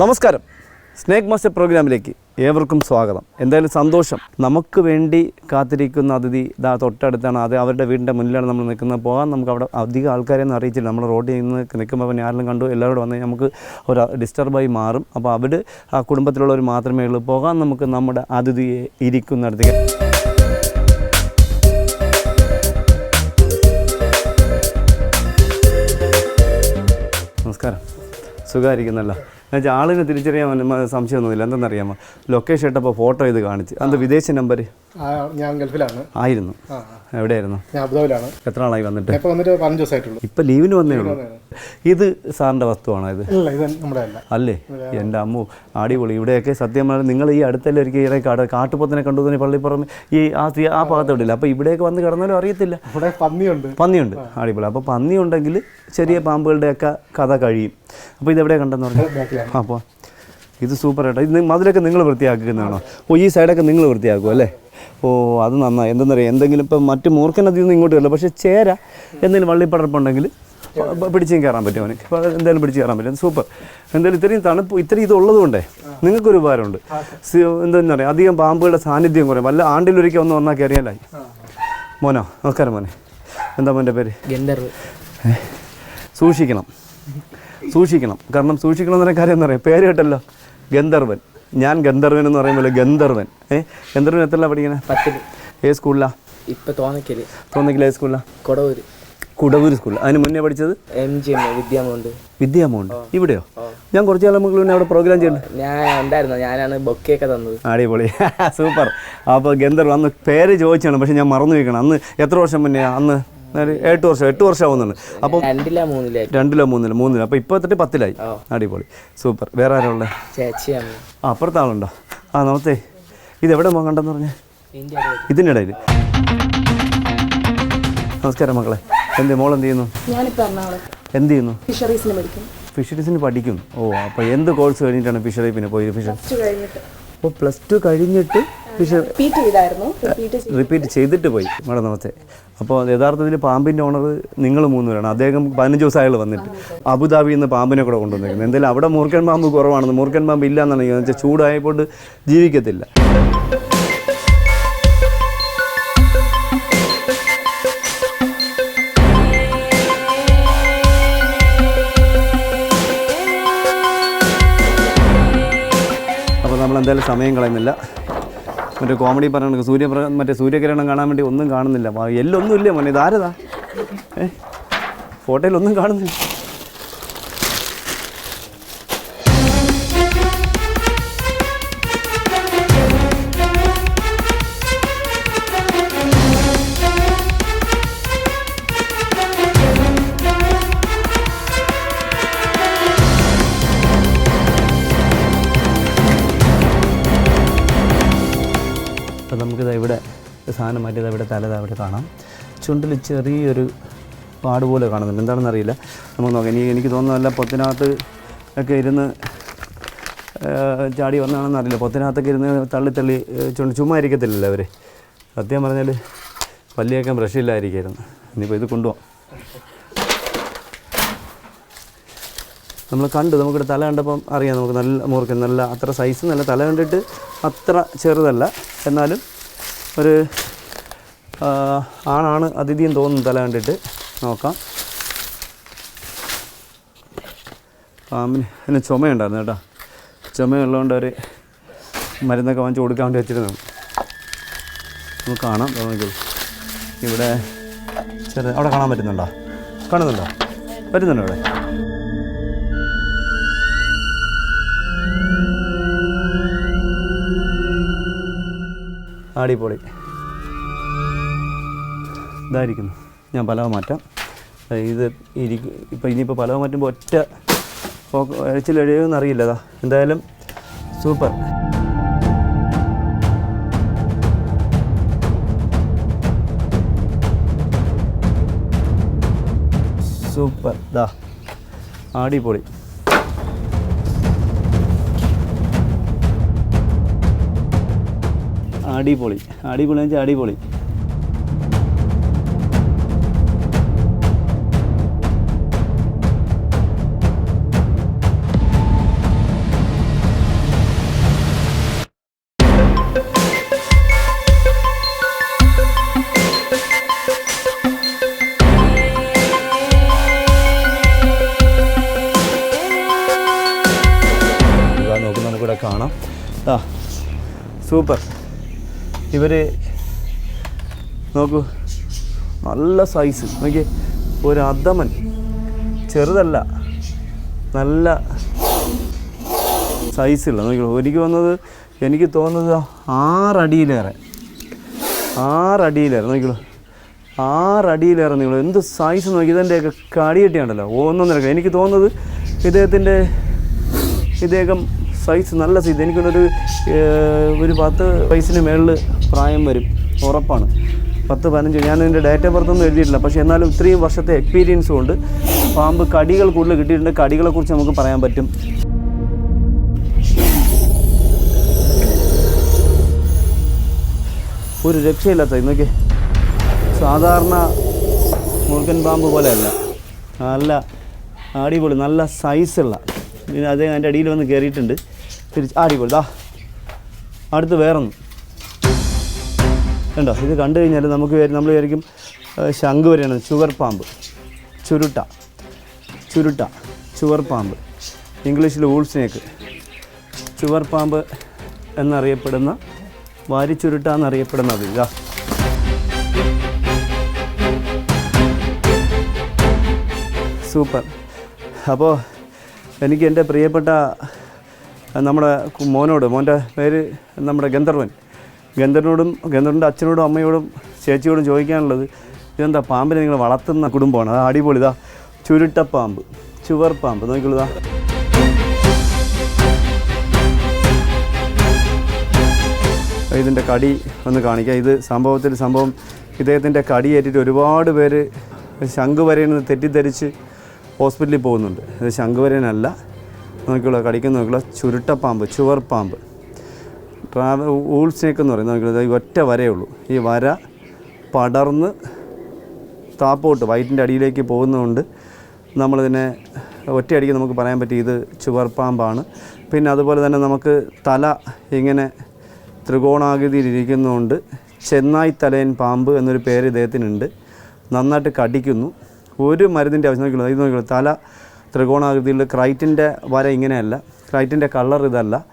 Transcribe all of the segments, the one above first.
നമസ്കാരം. Snake master പ്രോഗ്രാമിലേക്ക് ഏവർക്കും സ്വാഗതം. എന്തായാലും സന്തോഷം. നമുക്ക് വേണ്ടി കാത്തിരിക്കുന്ന അതിഥി ഇതാ തൊട്ടടുത്താണ്. അത് അവരുടെ വീടിന്റെ മുന്നിലാണ് നമ്മൾ നിൽക്കുന്നത്. പോകാൻ നമുക്ക് അവിടെ അധികം ആൾക്കാരെയൊന്നും അറിയിച്ചില്ല നമ്മൾ റോഡിൽ നിന്ന് നിൽക്കുമ്പോൾ പിന്നെ ആരെങ്കിലും കണ്ടു എല്ലാവരും വന്ന് നമുക്ക് ഒരു ഡിസ്റ്റർബായി മാറും. അപ്പോൾ അവർ ആ കുടുംബത്തിലുള്ളവർ മാത്രമേ ഉള്ളൂ. പോകാൻ നമുക്ക് നമ്മുടെ അതിഥിയെ ഇരിക്കുന്നിടത്തേക്ക്. നമസ്കാരം. സുഖമായിരിക്കുന്നല്ലോ. എന്നുവെച്ചാൽ ആളിനെ തിരിച്ചറിയാൻ സംശയമൊന്നുമില്ല എന്തെന്നറിയാമോ? ലൊക്കേഷൻ ഇട്ടപ്പോൾ ഫോട്ടോ ഇത് കാണിച്ച്. അത് വിദേശ നമ്പർ ഞാൻ ഗൾഫിലാണ്. ആയിരുന്നു. എവിടെയായിരുന്നു? ഞാൻ അബുദാബിലാണ് എത്ര നാളായി വന്നിട്ട്? ഇപ്പോൾ വന്നിട്ട് പതിനഞ്ച് ദിവസമായിട്ടുള്ളൂ ഇപ്പം ലീവിന് വന്നേ ഉള്ളൂ. ഇത് സാറിന്റെ വസ്തുവാണോ ഇത്? ഇല്ല ഇത് നമ്മുടെ അല്ല. അല്ലേ? എന്റെ അമ്മു അടിപൊളി. ഇവിടെയൊക്കെ സത്യം പറഞ്ഞാൽ നിങ്ങൾ ഈ അടുത്തല്ലേ ഒരിക്കൽ ഇവിടെ കാട് കാട്ടുപോത്തിനെ കണ്ടു തന്നെ പള്ളിപ്പുറം ഈ ആ ആ ഭാഗത്ത് എവിടെയില്ല. അപ്പോൾ ഇവിടെയൊക്കെ വന്ന് കിടന്നാലും അറിയത്തില്ല. ഇവിടെ പന്നിയുണ്ട്. പന്നിയുണ്ട്. അടിപൊളി. അപ്പോൾ പന്നി ഉണ്ടെങ്കിൽ ചെറിയ പാമ്പുകളുടെയൊക്കെ കഥ കഴിയും. അപ്പോൾ ഇതെവിടെ കണ്ടെന്ന് പറഞ്ഞു അപ്പോൾ ഇത് സൂപ്പർ ആയിട്ട്. ഇത് മതിലൊക്കെ നിങ്ങൾ വൃത്തിയാക്കുന്നതാണോ ഓ ഈ സൈഡൊക്കെ നിങ്ങൾ വൃത്തിയാക്കും അല്ലേ? ഓ അത് നന്നായി. എന്തെന്നറിയാം എന്തെങ്കിലും ഇപ്പം മറ്റ് മൂർക്കനതിൽ നിന്ന് ഇങ്ങോട്ട് വരില്ല. പക്ഷേ ചേര എന്തെങ്കിലും വള്ളിപ്പടർപ്പുണ്ടെങ്കിൽ പിടിച്ചും കയറാൻ പറ്റും അവന്. അപ്പോൾ എന്തായാലും പിടിച്ച് കയറാൻ പറ്റും. സൂപ്പർ. എന്തായാലും ഇത്രയും തണുപ്പ് ഇത്രയും ഇതുള്ളത് കൊണ്ടേ നിങ്ങൾക്കൊരു ഉപകാരമുണ്ട്. സി- എന്താണെന്ന് പറയാം അധികം പാമ്പുകളുടെ സാന്നിധ്യം കുറയും. വല്ല ആണ്ടിലൊരിക്കൽ ഒന്ന് വന്നാൽ കയറിയാലായി മോനോ നമസ്കാരം മോനെ. എന്താ മോന്റെ പേര്? ഗന്ധർവ്. ഏ? സൂക്ഷിക്കണം. സൂക്ഷിക്കണം. കാരണം സൂക്ഷിക്കണം എന്നൊരു കാര്യം എന്താ പറയുക പേര് കേട്ടല്ലോ. ഗന്ധർവൻ. ഞാൻ ഗന്ധർവൻ എന്ന് പറയുമ്പോൾ ഗന്ധർവൻ. ഏ? ഗന്ധർവൻ എത്രല്ല പഠിക്കണേ? പത്തിൽ. ഏത് സ്കൂളിലാ? ഇപ്പൊ തോന്നിക്കൽ. തോന്നിക്കൽ ഏത് സ്കൂളിലാണ് കൊടവൂര്. കുടവൂർ സ്കൂൾ അതിന് മുന്നേ പഠിച്ചത്? എം ജി എം വിദ്യാമോണ്ട്. വിദ്യാമോണ്ട് ഇവിടെയോ? ഞാൻ കുറച്ച് കാലം മുകളിൽ അവിടെ പ്രോഗ്രാം ചെയ്യുന്നുണ്ട് ഞാൻ ഉണ്ടായിരുന്നു. ഞാനാണ് ബൊക്കെയൊക്കെ തന്നത്. അടിപൊളി. സൂപ്പർ. അപ്പോൾ ഗന്ധർവ് അന്ന് പേര് ചോദിച്ചാണ്. പക്ഷെ ഞാൻ മറന്നു വയ്ക്കണം അന്ന് എത്ര വർഷം മുന്നേ? അന്ന് എട്ട് വർഷം എട്ട് വർഷം ആവുന്നുണ്ട്. അപ്പോൾ രണ്ടിലാ മൂന്നിലോ മൂന്നിലോ. അപ്പോൾ ഇപ്പോൾ തൊട്ട് പത്തിലായി. അടിപൊളി. സൂപ്പർ. വേറെ ആരാ ഉള്ളത് ചേച്ചിയാണ് ആ അപ്പുറത്തെ ആളുണ്ടോ? ആ നമസ്തേ. ഇതെവിടെ മോ കണ്ടെന്ന് പറഞ്ഞേ? ഇതിന്റെ ഇടയിൽ. നമസ്കാരം മക്കളെ. എന്ത് മോൾ എന്ത് ചെയ്യുന്നു? എന്ത് ചെയ്യുന്നു? ഫിഷറീസിന് പഠിക്കും ഫിഷറീസിന് പഠിക്കും ഓ അപ്പോൾ എന്ത് കോഴ്സ് കഴിഞ്ഞിട്ടാണ് ഫിഷറി പിന്നെ പോയി ഫിഷർ അപ്പൊ പ്ലസ് ടു കഴിഞ്ഞിട്ട് റിപ്പീറ്റ് ചെയ്തിട്ട്. പോയി. മേഡം നമസ്തേ. അപ്പോൾ യഥാർത്ഥത്തിൽ പാമ്പിന്റെ ഓണർ നിങ്ങൾ മൂന്നുപേരാണ്. അദ്ദേഹം പതിനഞ്ച് ദിവസമായുള്ള വന്നിട്ട് അബുദാബിയിൽ നിന്ന് പാമ്പിനെ കൂടെ കൊണ്ടുവന്നിരിക്കുന്നത് എന്തായാലും അവിടെ മൂർക്കൻ പാമ്പ് കുറവാണെന്ന് മൂർക്കൻ പാമ്പ് ഇല്ല എന്നാണ് എന്ന് വെച്ചാൽ ചൂടായപ്പോൾ ജീവിക്കത്തില്ല. അപ്പോൾ നമ്മൾ എന്തായാലും സമയം കളയുന്നില്ല. മറ്റേ കോമഡി പറയണ സൂര്യ മറ്റേ സൂര്യകിരണം കാണാൻ വേണ്ടി ഒന്നും കാണുന്നില്ല. എല്ലാം എല്ലൊന്നും ഇല്ല മോനെ ഇതാരതാ ഏ? ഫോട്ടോയിലൊന്നും കാണുന്നില്ല. അപ്പോൾ നമുക്കിത് ഇവിടെ സാധനം മാറ്റിയത് ഇവിടെ തലത് അവിടെ കാണാം. ചുണ്ടിൽ ചെറിയൊരു പാട് പോലെ കാണുന്നുണ്ട്. എന്താണെന്നറിയില്ല. നമുക്ക് നോക്കാം. ഇനി എനിക്ക് തോന്നുന്നു അല്ല പൊത്തിനകത്ത് ഒക്കെ ഇരുന്ന് ചാടി വന്നാണെന്ന് അറിയില്ല. പൊത്തിനകത്തൊക്കെ ഇരുന്ന് തള്ളി തള്ളി ചുണ്ട് ചുമ്മാ ഇരിക്കത്തില്ലല്ലോ അവർ സത്യം പറഞ്ഞാൽ പല്ലിയൊക്കെ ബ്രഷ് ഇല്ലായിരിക്കായിരുന്നു ഇനിയിപ്പോൾ ഇത് കൊണ്ടുപോകാം നമ്മൾ കണ്ടു നമുക്കിവിടെ തല കണ്ടപ്പം അറിയാം നമുക്ക് നല്ല മൂർക്കൻ നല്ല അത്ര സൈസ് നല്ല തല കണ്ടിട്ട് അത്ര ചെറുതല്ല. എന്നാലും ഒരു ആണാണ് അതിഥിയും തോന്നുന്നു തല കണ്ടിട്ട്. നോക്കാം. പാമ്പിന് പിന്നെ ചുമയുണ്ടായിരുന്നു കേട്ടോ. ചുമയുള്ളതുകൊണ്ട് ഒരു മരുന്നൊക്കെ വാങ്ങിച്ച് കൊടുക്കാൻ വേണ്ടി വെച്ചിരുന്നു. നമുക്ക് കാണാം തോന്നിക്കോളൂ ഇവിടെ ചെറിയ അവിടെ കാണാൻ പറ്റുന്നുണ്ടോ? കാണുന്നുണ്ടോ? പറ്റുന്നുണ്ടോ അവിടെ അടിപൊളി. ഇതായിരിക്കുന്നു. ഞാൻ പലവ മാറ്റാം. ഇത് ഇരിക്കും ഇപ്പോൾ ഇനിയിപ്പോൾ പലവ മാറ്റുമ്പോൾ ഒറ്റ ഒഴിച്ചിൽ എഴുതുമെന്ന് അറിയില്ല അതാ എന്തായാലും സൂപ്പർ. സൂപ്പർ. ദാ. അടിപൊളി. അടിപൊളി. അടിപൊളി വെച്ചാൽ അടിപൊളി. നോക്കുന്ന നമുക്കിവിടെ കാണാം. സൂപ്പർ. ഇവർ നോക്കൂ. നല്ല സൈസ് നോക്കിയേ. ഒരു അധമൻ. ചെറുതല്ല. നല്ല സൈസുള്ള നോക്കിയോ എനിക്ക് വന്നത് എനിക്ക് തോന്നുന്നത് ആറടിയിലേറെ. ആറടിയിലേറെ. നോക്കിയോ ആറടിയിലേറെ നിങ്ങൾ എന്ത് സൈസ് നോക്കി ഇതിന്റെയൊക്കെ കടിയെട്ടിയാണ്ടല്ലോ ഒന്നൊന്നര എനിക്ക് തോന്നുന്നത് ഇദ്ദേഹത്തിന്റെ ഇദ്ദേഹം സൈസ് നല്ല സൈസ് എനിക്കൊരു ഒരു പത്ത് വയസ്സിന് മേളിൽ പ്രായം വരും. ഉറപ്പാണ്. പത്ത് പതിനഞ്ച്. ഞാൻ എന്റെ ഡേറ്റ് ഓഫ് ബർത്തൊന്നും എഴുതിയിട്ടില്ല. പക്ഷേ എന്നാലും ഇത്രയും വർഷത്തെ എക്സ്പീരിയൻസ് കൊണ്ട് പാമ്പ് കടികൾ കൂടുതൽ കിട്ടിയിട്ടുണ്ട്. കടികളെക്കുറിച്ച് നമുക്ക് പറയാൻ പറ്റും. ഒരു രക്ഷയില്ലാത്ത ഇന്നൊക്കെ സാധാരണ മുറുക്കൻ പാമ്പ് പോലെയല്ല. നല്ല അടിപൊളി നല്ല സൈസുള്ള പിന്നെ അതേ അതിന്റെ അടിയിൽ വന്ന് കയറിയിട്ടുണ്ട് തിരിച്ച് അടിപൊളി. ദാ അടുത്ത് വേറൊന്ന്. ഉണ്ടോ ഇത് കണ്ടു കഴിഞ്ഞാൽ നമുക്ക് നമ്മൾ വിചാരിക്കും ശംഖ് വരെയാണ്. ചുവർ പാമ്പ്. ചുരുട്ട. ചുരുട്ട. ചുവർ പാമ്പ്. ഇംഗ്ലീഷിൽ ഊൾ സ്നേക്ക് ചുവർ പാമ്പ് എന്നറിയപ്പെടുന്ന വാരിച്ചുരുട്ട എന്നറിയപ്പെടുന്നത് ഇതാ സൂപ്പർ. അപ്പോൾ എനിക്ക് എന്റെ പ്രിയപ്പെട്ട നമ്മുടെ മോനോട് മോന്റെ പേര് നമ്മുടെ ഗന്ധർവൻ. ഗന്ധർവനോടും ഗന്ധർവന്റെ അച്ഛനോടും അമ്മയോടും ചേച്ചിയോടും ചോദിക്കാനുള്ളത് ഇതെന്താ പാമ്പിനെ നിങ്ങൾ വളർത്തുന്ന കുടുംബമാണ്? അത് അടിപൊളി ഇതാ ചുരുട്ടപ്പാമ്പ് ചുവർ പാമ്പ്. നോക്കിക്കോളൂ ഇതാ. ഇതിന്റെ കടി ഒന്ന് കാണിക്കാം. ഇത് സംഭവത്തിൽ സംഭവം ഇദ്ദേഹത്തിന്റെ കടിയേറ്റിട്ട് ഒരുപാട് പേര് ശംഖുവരയിൽ നിന്ന് തെറ്റിദ്ധരിച്ച് ഹോസ്പിറ്റലിൽ പോകുന്നുണ്ട്. ഇത് ശംഖുവരനല്ല നോക്കിയുള്ള കടിക്കുന്ന നോക്കിയുള്ള ചുരുട്ടപ്പാമ്പ് ചുവർ പാമ്പ്. ട്രാവൽ ഊൾ സ്നേക്ക് എന്ന് പറയുന്നത് നോക്കിയുള്ള ഒറ്റ വരയേ ഉള്ളൂ ഈ വര പടർന്ന് താപ്പോട്ട് വയറ്റിന്റെ അടിയിലേക്ക് പോകുന്നതുകൊണ്ട് നമ്മളിതിനെ ഒറ്റയടിക്ക് നമുക്ക് പറയാൻ പറ്റി ഇത് ചുവർപ്പാമ്പാണ് പിന്നെ അതുപോലെ തന്നെ നമുക്ക് തല ഇങ്ങനെ ത്രികോണാകൃതിയിൽ ഇരിക്കുന്നതുകൊണ്ട് ചെന്നായി തലയൻ പാമ്പ് എന്നൊരു പേര് ഇദ്ദേഹത്തിനുണ്ട്. നന്നായിട്ട് കടിക്കുന്നു. ഒരു മരുന്നിന്റെ ആവശ്യം നോക്കിയുള്ളൂ ഇത് നോക്കിയുള്ളൂ തല ത്രികോണാകൃതിയിൽ ക്രൈറ്റിന്റെ വര ഇങ്ങനെയല്ല. ക്രൈറ്റിന്റെ കളർ ഇതല്ല.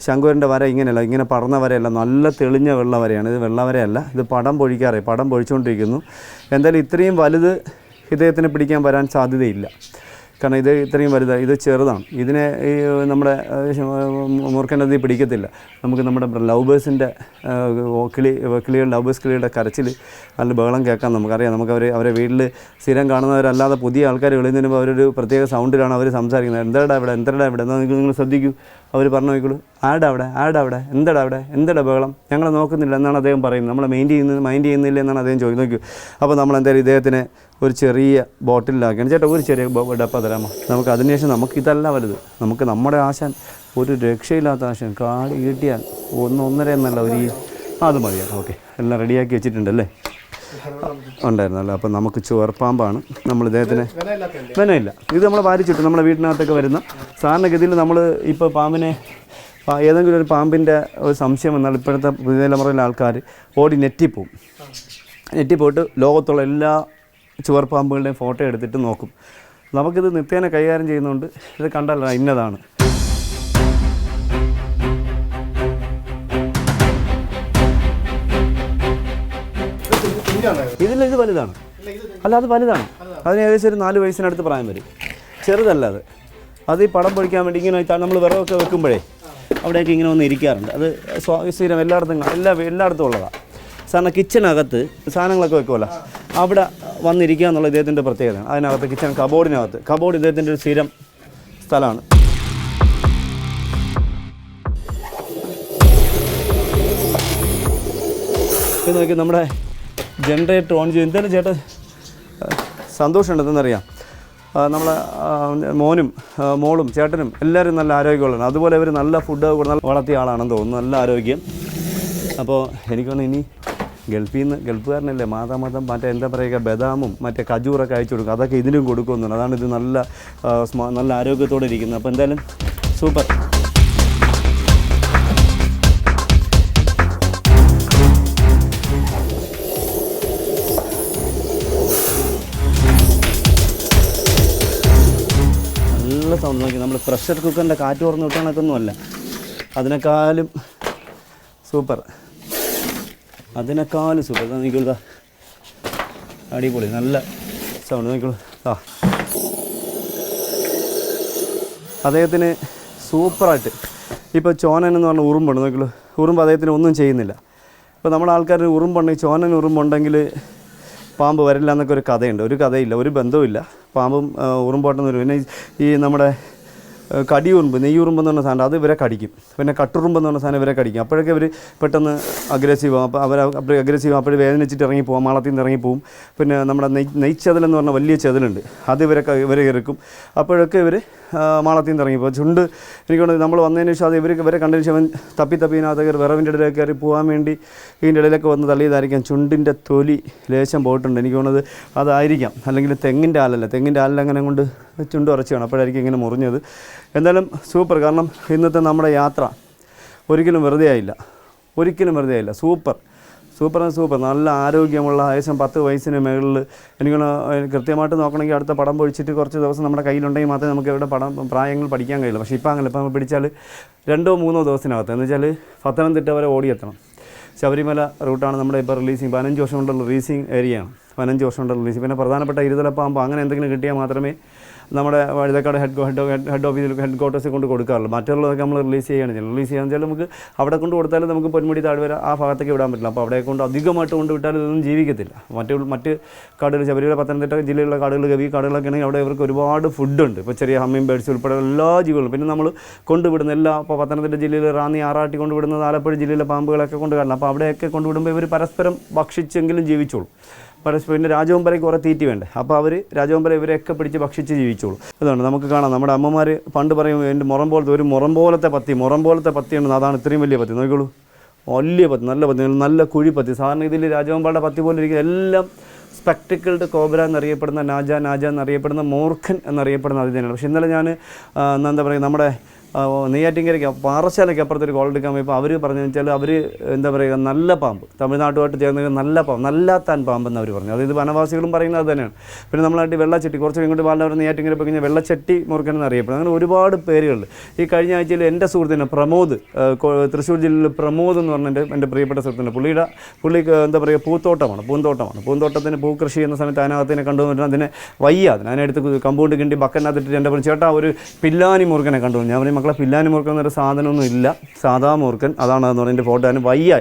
ശങ്കുവരന്റെ വര ഇങ്ങനെയല്ല. ഇങ്ങനെ പടർന്ന വരയല്ല. നല്ല തെളിഞ്ഞ വെള്ള വരയാണ്. ഇത് വെള്ള വരയല്ല. ഇത് പടം പൊഴിക്കാറേ. പടം പൊഴിച്ചുകൊണ്ടിരിക്കുന്നു. എന്തായാലും ഇത്രയും വലുത് ഇദ്ദേഹത്തിന് പിടിക്കാൻ വരാൻ സാധ്യതയില്ല. കാരണം ഇത് ഇത്രയും വലുതാണ് ഇത് ചെറുതാണ്. ഇതിനെ ഈ നമ്മുടെ മൂർക്കനതി പിടിക്കത്തില്ല. നമുക്ക് നമ്മുടെ ലവ് ബേഴ്സിന്റെ കിളി കിളികൾ ലവ് ബേഴ്സ് കിളിയുടെ കരച്ചിൽ നല്ല ബഹളം കേൾക്കാം നമുക്കറിയാം. നമുക്ക് അവർ അവരെ വീട്ടിൽ സ്ഥിരം കാണുന്നവരല്ലാതെ പുതിയ ആൾക്കാർ വെളിയിൽ നിന്ന് അവരൊരു പ്രത്യേക സൗണ്ടിലാണ് അവർ സംസാരിക്കുന്നത്. എന്താടാ ഇവിടെ? എന്താടാ ഇവിടെ? നിങ്ങൾ നിങ്ങൾ ശ്രദ്ധിക്കൂ. അവർ പറഞ്ഞു നോക്കിക്കോളൂ ആടാ അവിടെ ആടാ അവിടെ എന്താടാ അവിടെ എന്താടാ ബഹളം? ഞങ്ങളെ നോക്കുന്നില്ല എന്നാണ് അദ്ദേഹം പറയുന്നത്. നമ്മളെ മെയിൻ ചെയ്യുന്നത് മൈൻഡ് ചെയ്യുന്നില്ല എന്നാണ് അദ്ദേഹം ചോദിച്ചു നോക്കൂ അപ്പോൾ നമ്മൾ എന്തായാലും ഇദ്ദേഹത്തിന് ഒരു ചെറിയ ബോട്ടിലാക്കിയാണ്. ചേട്ടാ ഒരു ചെറിയ ഡപ്പ തരാമോ? നമുക്ക് അതിനുശേഷം നമുക്ക് ഇതല്ല വലുത്. നമുക്ക് നമ്മുടെ ആശാൻ ഒരു രക്ഷയില്ലാത്ത ആശാൻ കാട് കിട്ടിയാൽ ഒന്നൊന്നര എന്നല്ല ഒരു അത് മതിയാണ് ഓക്കെ. എല്ലാം റെഡിയാക്കി വെച്ചിട്ടുണ്ടല്ലേ ഉണ്ടായിരുന്നല്ലോ. അപ്പോൾ നമുക്ക് ചുവർപ്പാമ്പാണ്. നമ്മൾ ഇദ്ദേഹത്തിന് വിനയില്ല ഇത് നമ്മൾ വാരിച്ചിട്ട് നമ്മുടെ വീട്ടിനകത്തൊക്കെ വരുന്ന സാധാരണഗതിയിൽ നമ്മൾ ഇപ്പോൾ പാമ്പിനെ ഏതെങ്കിലും ഒരു പാമ്പിന്റെ ഒരു സംശയം വന്നാൽ ഇപ്പോഴത്തെ പുതിയ തലമുറയിലെ ആൾക്കാർ ഓടി നെറ്റിപ്പോവും നെറ്റിപ്പോയിട്ട് ലോകത്തുള്ള എല്ലാ ചുവർപ്പാമ്പുകളുടെയും ഫോട്ടോ എടുത്തിട്ട് നോക്കും. നമുക്കിത് നിത്യേന കൈകാര്യം ചെയ്യുന്നതുകൊണ്ട് ഇത് കണ്ടല്ല ഇന്നതാണ്. ഇതിൽ ഇത് വലുതാണ്. അല്ല അത് വലുതാണ്. അതിന് ഏകദേശം ഒരു നാല് വയസ്സിനടുത്ത് പ്രായം വരും. ചെറുതല്ല അത്. അത് ഈ പടം പൊഴിക്കാൻ വേണ്ടി ഇങ്ങനെ നമ്മൾ വിറകൊക്കെ വെക്കുമ്പോഴേ അവിടെയൊക്കെ ഇങ്ങനെ ഒന്ന് ഇരിക്കാറുണ്ട്. അത് സ്ഥിരം എല്ലായിടത്തും എല്ലാ എല്ലായിടത്തും ഉള്ളതാണ് സാറിന് കിച്ചണകത്ത് സാധനങ്ങളൊക്കെ വെക്കുമല്ലോ അവിടെ വന്നിരിക്കുക എന്നുള്ള ഇദ്ദേഹത്തിന്റെ പ്രത്യേകതയാണ്. അതിനകത്ത് കിച്ചൺ കബോർഡിനകത്ത് കബോർഡ് ഇദ്ദേഹത്തിന്റെ ഒരു സ്ഥിരം സ്ഥലമാണ്. നോക്കി നമ്മുടെ ജനറേറ്റർ ഓൺ ചെയ്യും. എന്തായാലും ചേട്ടൻ സന്തോഷമുണ്ട് എന്തെന്നറിയാം. നമ്മൾ മോനും മോളും ചേട്ടനും എല്ലാവരും നല്ല ആരോഗ്യമുള്ളതാണ് അതുപോലെ അവർ നല്ല ഫുഡ് കൂടെ നല്ല വളർത്തിയ ആളാണെന്ന് തോന്നുന്നു. നല്ല ആരോഗ്യം. അപ്പോൾ എനിക്കൊന്ന് ഇനി ഗൾഫിൽ നിന്ന് ഗൾഫുകാരനല്ലേ മാതാമതം മറ്റേ എന്താ പറയുക ബദാമും മറ്റേ കജൂറൊക്കെ അയച്ചു കൊടുക്കും. അതൊക്കെ ഇതിനും കൊടുക്കുന്നുണ്ട് അതാണ് ഇത് നല്ല നല്ല ആരോഗ്യത്തോടെ ഇരിക്കുന്നത്. അപ്പോൾ എന്തായാലും സൂപ്പർ. നല്ല സൗണ്ട് നോക്കി. നമ്മൾ പ്രഷർ കുക്കറിന്റെ കാറ്റ് തുറന്ന് വിട്ടണക്കൊന്നും അല്ല. അതിനേക്കാളും സൂപ്പർ അതിനേക്കാളും സൂപ്പർ ഇതാ. അടിപൊളി നല്ല സൗണ്ട് നോക്കിക്കോളൂ. ആ അദ്ദേഹത്തിന് സൂപ്പറായിട്ട് ഇപ്പോൾ ചോനൻ എന്ന് പറഞ്ഞ ഉറുമ്പുണ്ട് നോക്കിക്കോളൂ. ഉറുമ്പ് അദ്ദേഹത്തിന് ഒന്നും ചെയ്യുന്നില്ല. ഇപ്പോൾ നമ്മുടെ ആൾക്കാർ ഉറുമ്പുണ്ടെങ്കിൽ ചോനൻ ഉറുമ്പുണ്ടെങ്കിൽ പാമ്പ് വരില്ല എന്നൊക്കെ ഒരു കഥയുണ്ട്. ഒരു കഥയില്ല ഒരു ബന്ധവുമില്ല. പാമ്പും ഉറുമ്പോട്ടെന്ന് വരും. പിന്നെ ഈ- നമ്മുടെ കടിയുറുമ്പ് നെയ്യുറുമ്പ് എന്ന് പറഞ്ഞ സാധനം അത് ഇവരെ കടിക്കും. പിന്നെ കട്ടുറുമ്പ് എന്ന് പറഞ്ഞ സാധനം ഇവരെ കടിക്കും. അപ്പോഴൊക്കെ ഇവർ പെട്ടെന്ന് അഗ്രസീവ് അപ്പോൾ അവർ അപ്പോൾ അഗ്രസീവ് അപ്പോഴും വേദനിച്ചിട്ട് ഇറങ്ങി പോകും മാളത്തിൽ നിന്ന് ഇറങ്ങി പോകും പിന്നെ നമ്മുടെ നെയ് നെയ്ച്ചതൽ എന്ന് പറഞ്ഞ വലിയ ചെതലുണ്ട്. അത് ഇവരെ ഇവരെ ഇറക്കും അപ്പോഴൊക്കെ ഇവർ മാളത്തിൽ നിന്ന് ഇറങ്ങി പോകും ചുണ്ട് എനിക്ക് തോന്നുന്നത് നമ്മൾ വന്നതിന് ശേഷം അത് ഇവർ ഇവരെ കണ്ടതിന് ശേഷം തപ്പി തപ്പി ഇതിനകത്ത് കയറി വിറവിന്റെ ഇടയിലേക്ക് കയറി പോകാൻ വേണ്ടി ഇതിന്റെ ഇടയിലൊക്കെ വന്ന് തള്ളിയതായിരിക്കാം. ചുണ്ടിന്റെ തൊലി ലേശം പോയിട്ടുണ്ട്. എനിക്ക് തോന്നുന്നത് അതായിരിക്കാം. അല്ലെങ്കിൽ തെങ്ങിന്റെ ആലല്ല. തെങ്ങിന്റെ ആലിലങ്ങനെ കൊണ്ട് ചുണ്ട് ഉറച്ചു വേണം അപ്പോഴായിരിക്കും ഇങ്ങനെ മുറിഞ്ഞത്. എന്തായാലും സൂപ്പർ. കാരണം ഇന്നത്തെ നമ്മുടെ യാത്ര ഒരിക്കലും വെറുതെ ആയില്ല. ഒരിക്കലും വെറുതെ ആയില്ല. സൂപ്പർ. Super super. നല്ല ആരോഗ്യമുള്ള ഏകദേശം പത്ത് വയസ്സിന് മുകളിൽ എനിക്ക് കൃത്യമായിട്ട് നോക്കണമെങ്കിൽ അടുത്ത പടം പൊഴിച്ചിട്ട് കുറച്ച് ദിവസം നമ്മുടെ കയ്യിലുണ്ടെങ്കിൽ മാത്രമേ നമുക്ക് ഇവിടെ പടം പ്രായങ്ങൾ പഠിക്കാൻ കഴിയുള്ളൂ. പക്ഷേ ഇപ്പോൾ അങ്ങനെ ഇപ്പം നമ്മൾ പിടിച്ചാൽ രണ്ടോ മൂന്നോ ദിവസത്തിനകത്ത്. എന്ന് വെച്ചാൽ പത്തനംതിട്ട വരെ ഓടിയെത്തണം. ശബരിമല റൂട്ടാണ് നമ്മുടെ ഇപ്പോൾ റിലീസിങ് പതിനഞ്ച് വർഷം കൊണ്ടുള്ള റിലീസിങ് ഏരിയയാണ് പതിനഞ്ച് വർഷം കൊണ്ടുള്ള റിലീസ് പിന്നെ പ്രധാനപ്പെട്ട ഇരുതലപ്പാകുമ്പോൾ അങ്ങനെ എന്തെങ്കിലും കിട്ടിയാൽ മാത്രമേ നമ്മുടെ വഴുതക്കാട് ഹെഡ് ഹെഡ് ഹെഡ് ഓഫീസിൽ ഹെഡ് ക്വാർട്ടേഴ്സിൽ കൊണ്ട് കൊടുക്കാറുള്ളൂ. മറ്റുള്ളതൊക്കെ നമ്മൾ റിലീസ് ചെയ്യുകയാണ് ചെയ്യുന്നത് റിലീസ് ചെയ്യാന്ന് വെച്ചാൽ നമുക്ക് അവിടെ കൊണ്ട് കൊടുത്താലും നമുക്ക് പൊന്മുടി താഴ്വര ആ ഭാഗത്തേക്ക് വിടാൻ പറ്റില്ല. അപ്പോൾ അവിടെ കൊണ്ട് അധികമായിട്ട് കൊണ്ട് വിട്ടാൽ ഇതൊന്നും ജീവിക്കത്തില്ല. മറ്റു മറ്റ് കാടുകൾ ശബരിമല പത്തനംതിട്ട ജില്ലയിലുള്ള കാടുകൾ ഗവി കാടുകളൊക്കെ ആണെങ്കിൽ അവിടെ ഇവർക്ക് ഒരുപാട് ഫുഡുണ്ട് ഇപ്പോൾ ചെറിയ ഹമ്മിങ് ബേഡ്സ് ഉൾപ്പെടെ എല്ലാ ജീവികളും. പിന്നെ നമ്മൾ കൊണ്ടുവിടുന്ന എല്ലാ ഇപ്പോൾ പത്തനംതിട്ട ജില്ലയിൽ റാന്നി ആറാട്ടി കൊണ്ടുവിടുന്നത് ആലപ്പുഴ ജില്ലയിലെ പാമ്പുകളൊക്കെ കൊണ്ടുവരണം അപ്പോൾ അവിടെയൊക്കെ കൊണ്ടുവിടുമ്പോൾ ഇവർ പരസ്പരം ഭക്ഷിച്ചെങ്കിലും ജീവിച്ചോളും. പരസ്പരം പിന്നെ രാജവമ്പരയ്ക്ക് കുറേ തീറ്റി വേണ്ടേ? അപ്പോൾ അവർ രാജവമ്പര ഇവരെയൊക്കെ പിടിച്ച് ഭക്ഷിച്ച് ജീവിച്ചോളൂ. അതുകൊണ്ട് നമുക്ക് കാണാം നമ്മുടെ അമ്മമാർ പണ്ട് പറയും എന്റെ മുറം പോലത്തെ ഒരു മുറം പോലത്തെ പത്തി മുറം പോലത്തെ പത്തിയുണ്ട് അതാണ് ഇത്രയും വലിയ പത്തി. നോക്കിക്കോളൂ. വലിയ പത്തി നല്ല പത്തി നല്ല കുഴി പത്തി. സാധാരണ ഇതിൽ രാജവമ്പാടെ പത്തി പോലെ ഇരിക്കുന്ന എല്ലാം സ്പെക്ടിക്കിൾഡ് കോബ്ര എന്നറിയപ്പെടുന്ന നാജ നാജ എന്നറിയപ്പെടുന്ന മൂർഖൻ എന്നറിയപ്പെടുന്ന അത് തന്നെയാണ് പക്ഷേ ഇന്നലെ ഞാൻ എന്താ പറയുക നമ്മുടെ ആ, നെയ്യാറ്റിൻകരയ്ക്ക് പാറശാലയ്ക്ക് അപ്പുറത്തൊരു കോൾ എടുക്കാൻ പോയപ്പോൾ അവർ പറഞ്ഞു വെച്ചാൽ അവർ എന്താ പറയുക നല്ല പാമ്പ്. തമിഴ്നാട്ടുമായിട്ട് ചേർന്ന നല്ല പാമ്പ് നല്ലാത്താൻ പാമ്പെന്ന് അവർ പറഞ്ഞു അതായത് വനവാസികളും പറയുന്നത് തന്നെയാണ്. പിന്നെ നമ്മളായിട്ട് വെള്ളച്ചട്ടി കുറച്ച് ഇങ്ങോട്ട് പാലവർ നെയ്യാറ്റിങ്കര പോയി കഴിഞ്ഞാൽ വെള്ളച്ചട്ടി മുറുക്കൻ എന്നറിയപ്പെടുന്നത് അങ്ങനെ ഒരുപാട് പേരുകളുണ്ട്. ഈ കഴിഞ്ഞ ആഴ്ചയിൽ എന്റെ സുഹൃത്തിനെ പ്രമോദ് തൃശ്ശൂർ ജില്ലയിൽ പ്രമോദ് എന്ന് പറഞ്ഞ എന്റെ പ്രിയപ്പെട്ട സുഹൃത്തിന്റെ പുള്ളിയുടെ പുള്ളി എന്താ പറയുക പൂത്തോട്ടമാണ് പൂന്തോട്ടമാണ്. പൂന്തോട്ടത്തിന് പൂക്കൃഷി എന്ന സമയത്ത് അതിനകത്തിനെ കണ്ടുവന്നിട്ട് അതിനെ വയ്യ അതിന് അതിനടുത്ത് കമ്പൗണ്ട് കിണ്ടി ബക്കനകത്തിട്ട് എന്റെ ചേട്ടാ ഒരു പില്ലാനി മുറുക്കനെ കണ്ടു ഞാൻ മക്കളെ പില്ലാനി മുറുക്കൻ എന്നൊരു സാധനമൊന്നും ഇല്ല. സാധാ മുറുക്കൻ അതാണ് എന്ന് പറഞ്ഞതിന്റെ ഫോട്ടോ അതിന് വയ്യ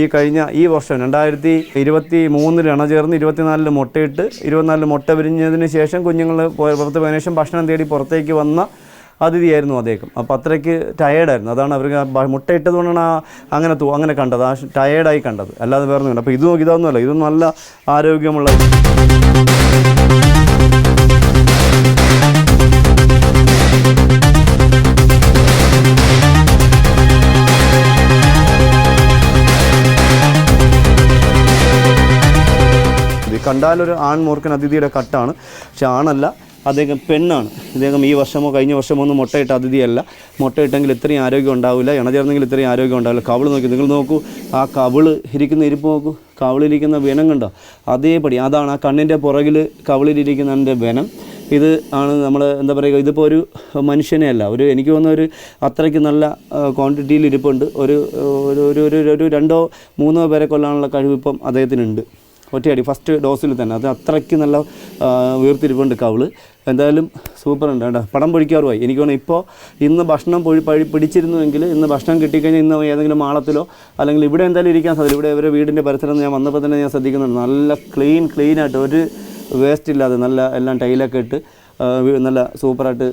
ഈ കഴിഞ്ഞ ഈ വർഷം രണ്ടായിരത്തി ഇരുപത്തി മൂന്നിൽ ഇണചേർന്ന് ഇരുപത്തിനാലിൽ മുട്ടയിട്ട് ഇരുപത്തിനാലിൽ മുട്ട പിരിഞ്ഞതിന് ശേഷം കുഞ്ഞുങ്ങൾ പുറത്ത് പോയതിനു ശേഷം ഭക്ഷണം തേടി പുറത്തേക്ക് വന്ന അതിഥിയായിരുന്നു അദ്ദേഹം. അപ്പോൾ അത്രയ്ക്ക് ടയേർഡായിരുന്നു അതാണ് അവർക്ക് മുട്ടയിട്ടത് കൊണ്ടാണ് ആ അങ്ങനെ അങ്ങനെ കണ്ടത്. ആ ടയേർഡായി കണ്ടത്. അല്ലാതെ വേറെ ഒന്നും അപ്പോൾ ഇത് നോക്കി ഇതൊന്നുമല്ല. ഇത് നല്ല ആരോഗ്യമുള്ള കണ്ടാലൊരു ആൺ മൂർഖൻ അതിഥിയുടെ കട്ടാണ്. പക്ഷെ ആണല്ല അദ്ദേഹം പെണ്ണാണ്. ഇദ്ദേഹം ഈ വർഷമോ കഴിഞ്ഞ വർഷമോ ഒന്നും മുട്ടയിട്ട അതിഥിയല്ല. മുട്ടയിട്ടെങ്കിൽ ഇത്രയും ആരോഗ്യം ഉണ്ടാവില്ല. ഇണചേർന്നെങ്കിൽ ഇത്രയും ആരോഗ്യം ഉണ്ടാവില്ല. കവിൾ നോക്കി നിങ്ങൾ നോക്കൂ ആ കവിൾ ഇരിക്കുന്ന ഇരിപ്പ് നോക്കൂ. കവിളിലിരിക്കുന്ന വെനം കണ്ടോ? അതേപടി അതാണ് ആ കണ്ണിന്റെ പുറകിൽ കവിളിലിരിക്കുന്നതിന്റെ വെനം. ഇത് ആണ് നമ്മൾ എന്താ പറയുക ഇതിപ്പോൾ ഒരു മനുഷ്യനെ അല്ല. ഒരു എനിക്ക് തോന്നുന്ന ഒരു അത്രയ്ക്ക് നല്ല ക്വാണ്ടിറ്റിയിൽ ഇരിപ്പുണ്ട്. ഒരു ഒരു ഒരു രണ്ടോ മൂന്നോ പേരെ കൊല്ലാനുള്ള കഴിവിപ്പം അദ്ദേഹത്തിനുണ്ട്. ഒറ്റയടി. ഫസ്റ്റ് ഡോസിൽ തന്നെ. അത് അത്രയ്ക്ക് നല്ല വീർത്തിരിപ്പുണ്ട് കവിൾ എന്തായാലും സൂപ്പർ ഉണ്ട് കേട്ടോ. പടം പൊഴിക്കാറുമായി എനിക്ക് തോന്നുന്നു ഇപ്പോൾ ഇന്ന് ഭക്ഷണം പൊഴി പഴി പിടിച്ചിരുന്നുവെങ്കിൽ ഇന്ന് ഭക്ഷണം കിട്ടിക്കഴിഞ്ഞാൽ ഇന്ന് ഏതെങ്കിലും മാളത്തിലോ അല്ലെങ്കിൽ ഇവിടെ എന്തായാലും ഇരിക്കാൻ സാധിക്കും ഇവിടെ ഇവരെ വീടിന്റെ പരിസരം ഞാൻ വന്നപ്പോൾ തന്നെ ഞാൻ ശ്രദ്ധിക്കുന്നുണ്ട്. നല്ല ക്ലീൻ ക്ലീൻ ആയിട്ട് ഒരു വേസ്റ്റ് ഇല്ലാതെ നല്ല എല്ലാം ടൈലൊക്കെ ഇട്ട് നല്ല സൂപ്പറായിട്ട്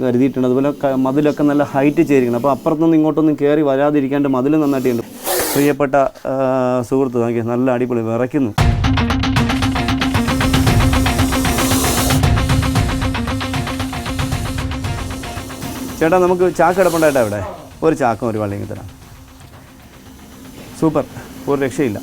കരുതിയിട്ടുണ്ട്. അതുപോലെ മതിലൊക്കെ നല്ല ഹൈറ്റ് ചേരിക്കണം. അപ്പോൾ അപ്പുറത്തൊന്നും ഇങ്ങോട്ടൊന്നും കയറി വരാതിരിക്കാണ്ട് മതിൽ നന്നായിട്ടുണ്ട്. പ്രിയപ്പെട്ട സുഹൃത്ത് നോക്കി നല്ല അടിപൊളി വിറയ്ക്കുന്നു. ചേട്ടാ നമുക്ക് ചാക്ക് കിടപ്പുണ്ടായിട്ടാ അവിടെ ഒരു ചാക്കും ഒരു വള്ളിയും തരാം. സൂപ്പർ. ഒരു രക്ഷയില്ല.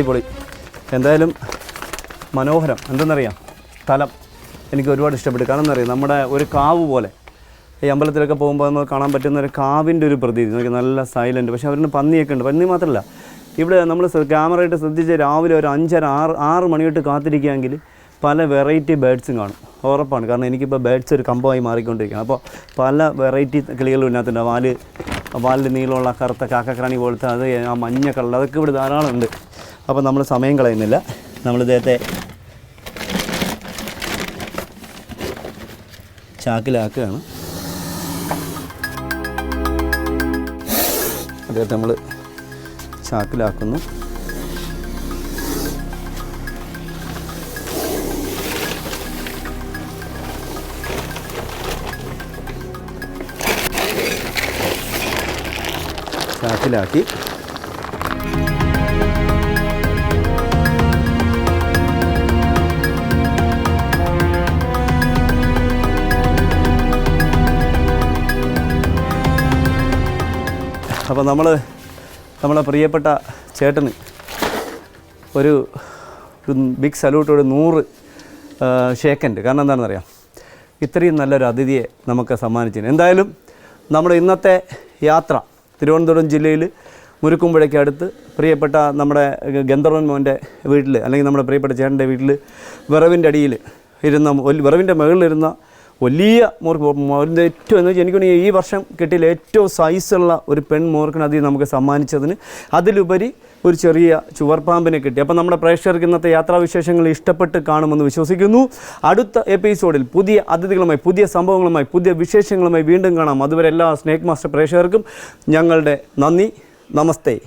അടിപൊളി. എന്തായാലും മനോഹരം. എന്തെന്നറിയാം? സ്ഥലം എനിക്ക് ഒരുപാട് ഇഷ്ടപ്പെട്ടു. കാരണം എന്നറിയാം നമ്മുടെ ഒരു കാവ് പോലെ. ഈ അമ്പലത്തിലൊക്കെ പോകുമ്പോൾ നമുക്ക് കാണാൻ പറ്റുന്ന ഒരു കാവിന്റെ ഒരു പ്രതീതി. നോക്കി നല്ല സൈലന്റ് പക്ഷേ അവരിന് പന്നിയൊക്കെ ഉണ്ട്. പന്നി മാത്രമല്ല ഇവിടെ നമ്മൾ ക്യാമറയായിട്ട് ശ്രദ്ധിച്ച് രാവിലെ ഒരു അഞ്ചര ആറ് ആറ് മണിയോട്ട് കാത്തിരിക്കുകയെങ്കിൽ പല വെറൈറ്റി ബേഡ്സും കാണും. ഉറപ്പാണ്. കാരണം എനിക്കിപ്പോൾ ബേഡ്സ് ഒരു കമ്പമായി മാറിക്കൊണ്ടിരിക്കുകയാണ്. അപ്പോൾ പല വെറൈറ്റി കിളികളും ഇതിനകത്തുണ്ട്. വാൽ വാലിൽ നീളമുള്ള കറുത്ത കാക്കക്രാണി പോലത്തെ അത് ആ മഞ്ഞ കളർ അതൊക്കെ ഇവിടെ ധാരാളം ഉണ്ട്. അപ്പോൾ നമ്മൾ സമയം കളയുന്നില്ല. നമ്മൾ ഇദ്ദേഹത്തെ ചാക്കിലാക്കുകയാണ്. അദ്ദേഹത്തെ നമ്മൾ ചാക്കിലാക്കുന്നു. ചാക്കിലാക്കി. അപ്പോൾ നമ്മൾ നമ്മളെ പ്രിയപ്പെട്ട ചേട്ടന് ഒരു ബിഗ് സല്യൂട്ട് ഒരു നൂറ് ഷേക്കൻഡ് കാരണം എന്താണെന്ന് അറിയാം ഇത്രയും നല്ലൊരു അതിഥിയെ നമുക്ക് സമ്മാനിച്ചു എന്തായാലും നമ്മൾ ഇന്നത്തെ യാത്ര തിരുവനന്തപുരം ജില്ലയിൽ മുരുക്കുമ്പുഴയ്ക്ക് അടുത്ത് പ്രിയപ്പെട്ട നമ്മുടെ ഗന്ധർവൻ മോന്റെ വീട്ടിൽ അല്ലെങ്കിൽ നമ്മുടെ പ്രിയപ്പെട്ട ചേട്ടന്റെ വീട്ടിൽ വിറവിന്റെ അടിയിൽ ഇരുന്ന വിറവിന്റെ മുകളിലിരുന്ന വലിയ മോർക്ക് മോറിന്റെ ഏറ്റവും എന്ന് വെച്ചാൽ എനിക്ക് ഈ വർഷം കിട്ടിയ ഏറ്റവും സൈസുള്ള ഒരു പെൺ മോർക്കിനതി നമുക്ക് സമ്മാനിച്ചതിന്. അതിലുപരി ഒരു ചെറിയ ചുവർപ്പാമ്പിനെ കിട്ടി. അപ്പോൾ നമ്മുടെ പ്രേക്ഷകർക്ക് ഇന്നത്തെ യാത്രാവിശേഷങ്ങൾ ഇഷ്ടപ്പെട്ട് കാണുമെന്ന് വിശ്വസിക്കുന്നു. അടുത്ത എപ്പിസോഡിൽ പുതിയ അതിഥികളുമായി പുതിയ സംഭവങ്ങളുമായി പുതിയ വിശേഷങ്ങളുമായി വീണ്ടും കാണാം. അതുവരെ എല്ലാ സ്നേക് മാസ്റ്റർ പ്രേക്ഷകർക്കും ഞങ്ങളുടെ നന്ദി. നമസ്തേ.